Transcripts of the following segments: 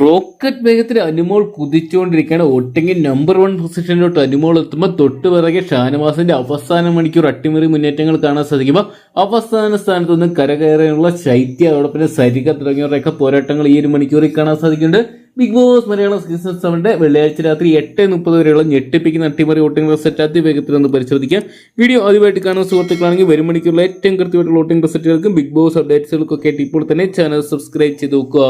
Rocket വേഗത്തിൽ അനുമോൾ കുതിച്ചുകൊണ്ടിരിക്കുകയാണ്. ഒട്ടെങ്കിൽ നമ്പർ വൺ പൊസിഷനിലോട്ട് അനുമോൾ എത്തുമ്പോൾ തൊട്ട് പിറകെ ഷാനവാസിന്റെ അവസാന മണിക്കൂർ അട്ടിമറി മുന്നേറ്റങ്ങൾ കാണാൻ സാധിക്കുമ്പോൾ അവസാന സ്ഥാനത്ത് നിന്ന് കരകയറാനുള്ള ശൈത്യ അതോടൊപ്പം സരിക തുടങ്ങിയവരുടെയൊക്കെ പോരാട്ടങ്ങൾ ഈ ഒരു മണിക്കൂറിൽ കാണാൻ സാധിക്കുന്നുണ്ട്. ബിഗ് ബോസ് മലയാളം സീസൺ സെവന്റെ വെള്ളിയാഴ്ച രാത്രി എട്ട് മുപ്പത് വരെയുള്ള ഞെട്ടിപ്പിക്കുന്ന അട്ടിമറി വോട്ടിംഗ് റിസൾട്ട് അതിവേഗത്തിൽ ഒന്ന് പരിശോധിക്കാം. വീഡിയോ ആദ്യമായിട്ട് കാണുന്ന സുഹൃത്തുക്കളാണെങ്കിൽ വരും മണിക്കൂറിലെ ഏറ്റവും കൃത്യമായിട്ടുള്ള വോട്ടിംഗ് റിസൾട്ടുകൾക്കും ബിഗ് ബോസ് അപ്ഡേറ്റ്സുകൾക്കൊക്കെ ഇപ്പോൾ തന്നെ ചാനൽ സബ്സ്ക്രൈബ് ചെയ്ത് നോക്കുക.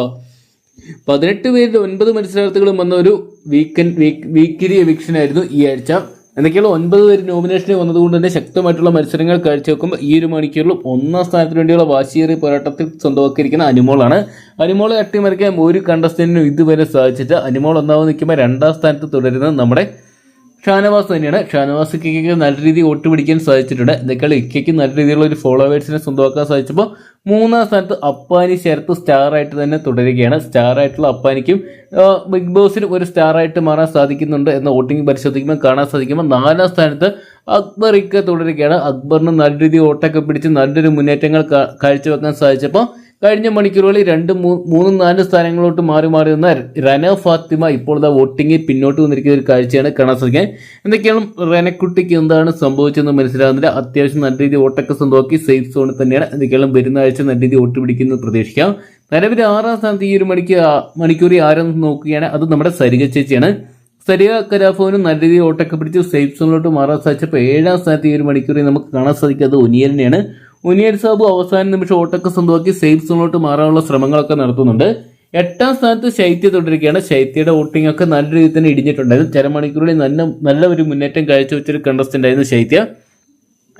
പതിനെട്ട് പേരിൽ ഒൻപത് മത്സരാർത്ഥികളും വന്ന ഒരു വീക്കെൻഡ് വീക്ക് വീക്കിലി എവിക്ഷൻ ആയിരുന്നു ഈ ആഴ്ച. എന്തൊക്കെയുള്ള ഒൻപത് പേര് നോമിനേഷന് വന്നതുകൊണ്ട് തന്നെ ശക്തമായിട്ടുള്ള മത്സരങ്ങൾ കാഴ്ചവെക്കുമ്പോൾ ഈ ഒരു മണിക്കൂറിലും ഒന്നാം സ്ഥാനത്തിന് വേണ്ടിയുള്ള വാശിയേറിയ പോരാട്ടത്തിൽ സ്വന്തമാക്കിയിരിക്കുന്ന അനുമോളാണ്. അനുമോളെ അട്ടിമറിക്കാൻ ഒരു കണ്ടസ്റ്റന്റിനും ഇതുവരെ സാധിച്ചിട്ട് അനുമോൾ ഒന്നാമത് നിൽക്കുമ്പോൾ രണ്ടാം സ്ഥാനത്ത് തുടരുന്നത് നമ്മുടെ ഷാനവാസ് തന്നെയാണ്. ഷാനവാസ് ഇക്കയ്ക്ക് നല്ല രീതിയിൽ വോട്ട് പിടിക്കാൻ സാധിച്ചിട്ടുണ്ട്. എന്തൊക്കെയാണ് ഇക്കയ്ക്ക് നല്ല രീതിയിലുള്ള ഒരു ഫോളോവേഴ്സിനെ സ്വന്തമാക്കാൻ സാധിച്ചപ്പോൾ മൂന്നാം സ്ഥാനത്ത് അപ്പാനി ചേർത്ത് സ്റ്റാറായിട്ട് തന്നെ തുടരുകയാണ്. സ്റ്റാറായിട്ടുള്ള അപ്പാനിക്കും ബിഗ് ബോസിന് ഒരു സ്റ്റാറായിട്ട് മാറാൻ സാധിക്കുന്നുണ്ട് എന്ന വോട്ടിംഗ് പരിശോധിക്കുമ്പോൾ കാണാൻ സാധിക്കുമ്പോൾ നാലാം സ്ഥാനത്ത് അക്ബർ ഇക്ക തുടരുകയാണ്. അക്ബറിന് നല്ല രീതിയിൽ വോട്ടൊക്കെ പിടിച്ച് നല്ലൊരു മുന്നേറ്റങ്ങൾ കാഴ്ചവെക്കാൻ സാധിച്ചപ്പോൾ കഴിഞ്ഞ മണിക്കൂറുകളിൽ രണ്ട് മൂന്നും നാല് സ്ഥാനങ്ങളിലോട്ട് മാറി മാറി നിന്ന റന ഫാത്തിമ ഇപ്പോൾ ഇതാ വോട്ടിങ്ങിൽ പിന്നോട്ട് വന്നിരിക്കുന്ന ഒരു കാഴ്ചയാണ് കാണാൻ സാധിക്കാൻ. എന്തൊക്കെയാണ് റനക്കുട്ടിക്ക് എന്താണ് സംഭവിച്ചതെന്ന് മനസ്സിലാകുന്നില്ല. അത്യാവശ്യം നല്ല രീതിയിൽ വോട്ടൊക്കെ സ്വന്തമാക്കി സേഫ് സോണിൽ തന്നെയാണ്. എന്തൊക്കെയാണ് വരുന്ന ആഴ്ച നല്ല രീതിയിൽ വോട്ട് പിടിക്കുന്നത് പ്രതീക്ഷിക്കാം. നിലവിൽ ആറാം സ്ഥാനത്ത് ഈ ഒരു മണിക്ക് മണിക്കൂറിൽ ആരെന്ന് നോക്കുകയാണ്. അത് നമ്മുടെ സരിക ചേച്ചിയാണ്. സരിക കലാഭവനും നല്ല രീതിയിൽ ഓട്ടൊക്കെ പിടിച്ച് സേഫ് സോണിലോട്ട് മാറാൻ സാധിച്ചപ്പോൾ ഏഴാം സ്ഥാനത്ത് ഈ ഒരു മണിക്കൂറിൽ നമുക്ക് കാണാൻ സാധിക്കുന്നത് ഉനിയലിനെയാണ് ഉനിയൽ സാബു അവസാന നിമിഷം ഓട്ടൊക്കെ സ്വന്തമാക്കി സേഫ് സോണിലോട്ട് മാറാനുള്ള ശ്രമങ്ങളൊക്കെ നടത്തുന്നുണ്ട്. എട്ടാം സ്ഥാനത്ത് ശൈത്യ തുടരുകയാണ്. ശൈത്യയുടെ വോട്ടിംഗ് ഒക്കെ നല്ല രീതിയിൽ തന്നെ ഇടിഞ്ഞിട്ടുണ്ടായിരുന്നു. ചില മണിക്കൂറുകളിൽ നല്ല നല്ല ഒരു മുന്നേറ്റം കാഴ്ചവെച്ചൊരു കണ്ടസ്റ്റന്റ് ആയിരുന്നു ശൈത്യ.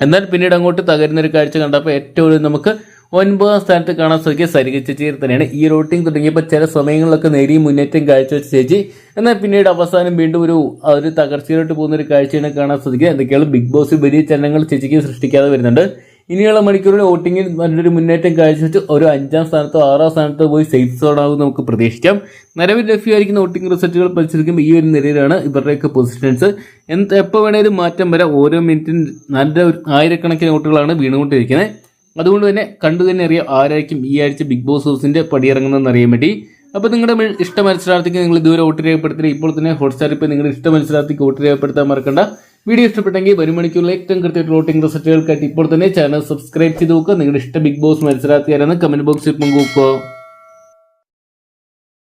എന്നാൽ പിന്നീട് അങ്ങോട്ട് തകരുന്ന ഒരു കാഴ്ച കണ്ടപ്പോൾ ഏറ്റവും നമുക്ക് ഒൻപതാം സ്ഥാനത്ത് കാണാൻ സാധിക്കുക സരിക ചേച്ചിയിൽ തന്നെയാണ്. ഈ റോട്ടിംഗ് തുടങ്ങിയപ്പോൾ ചില സമയങ്ങളിലൊക്കെ നേരിയ മുന്നേറ്റം കാഴ്ചവെച്ച ചേച്ചി. എന്നാൽ പിന്നീട് അവസാനം വീണ്ടും ഒരു ഒരു തകർച്ചയിലോട്ട് പോകുന്ന ഒരു കാഴ്ചയാണ് കാണാൻ സാധിക്കുക. എന്തൊക്കെയാണ് ബിഗ് ബോസ് വലിയ ചലനങ്ങൾ ചേച്ചിക്ക് സൃഷ്ടിക്കാതെ വരുന്നുണ്ട്. ഇനിയുള്ള മണിക്കൂറിൽ വോട്ടിങ്ങിൽ നല്ലൊരു മുന്നേറ്റം കാഴ്ചവെച്ച് ഒരു അഞ്ചാം സ്ഥാനത്തോ ആറാം സ്ഥാനത്തോ പോയി സേഫ് സോൺ ആകും നമുക്ക് പ്രതീക്ഷിക്കാം. നിലവിൽ ലഭ്യമായിരിക്കുന്ന വോട്ടിംഗ് റിസൾട്ടുകൾ പരിശോധിക്കുമ്പോൾ ഈ ഒരു നിലയിലാണ് ഇവരുടെയൊക്കെ പൊസിഷൻസ് എന്ത് എപ്പോൾ വേണേലും മാറ്റം വരാം. ഓരോ മിനിറ്റിന് നല്ല ഒരു ആയിരക്കണക്കിന് വോട്ടുകളാണ് വീണുകൊണ്ടിരിക്കുന്നത്. അതുകൊണ്ട് തന്നെ കണ്ടു തന്നെ അറിയാം ആരായിരിക്കും ഈ ആഴ്ച ബിഗ് ബോസ് ഹൗസിന്റെ പടിയിറങ്ങുന്നതെന്ന് അറിയാൻ വേണ്ടി. അപ്പോൾ നിങ്ങളുടെ ഇഷ്ട മത്സരാർത്ഥിക്ക് നിങ്ങൾ ഇതുവരെ വോട്ട് രേഖപ്പെടുത്തില്ല ഇപ്പോൾ തന്നെ ഹോട്ട്സ്റ്റാർ ഇപ്പോൾ നിങ്ങളുടെ ഇഷ്ട മത്സരാർത്ഥിക്ക് വോട്ട് രേഖപ്പെടുത്താൻ മറക്കണ്ട. വീഡിയോ ഇഷ്ടപ്പെട്ടെങ്കിൽ വരും മണിക്കൂറിൽ ഏറ്റവും കൃത്യമായിട്ട് വോട്ടിംഗ് റിസൾട്ടുകൾക്കായിട്ട് ഇപ്പോൾ തന്നെ ചാനൽ സബ്സ്ക്രൈബ് ചെയ്ത് നോക്കുക. നിങ്ങളുടെ ഇഷ്ട ബിഗ് ബോസ് മത്സരാർത്ഥിയാരെന്ന് കമന്റ് ബോക്സിൽ പങ്കുവെക്കുക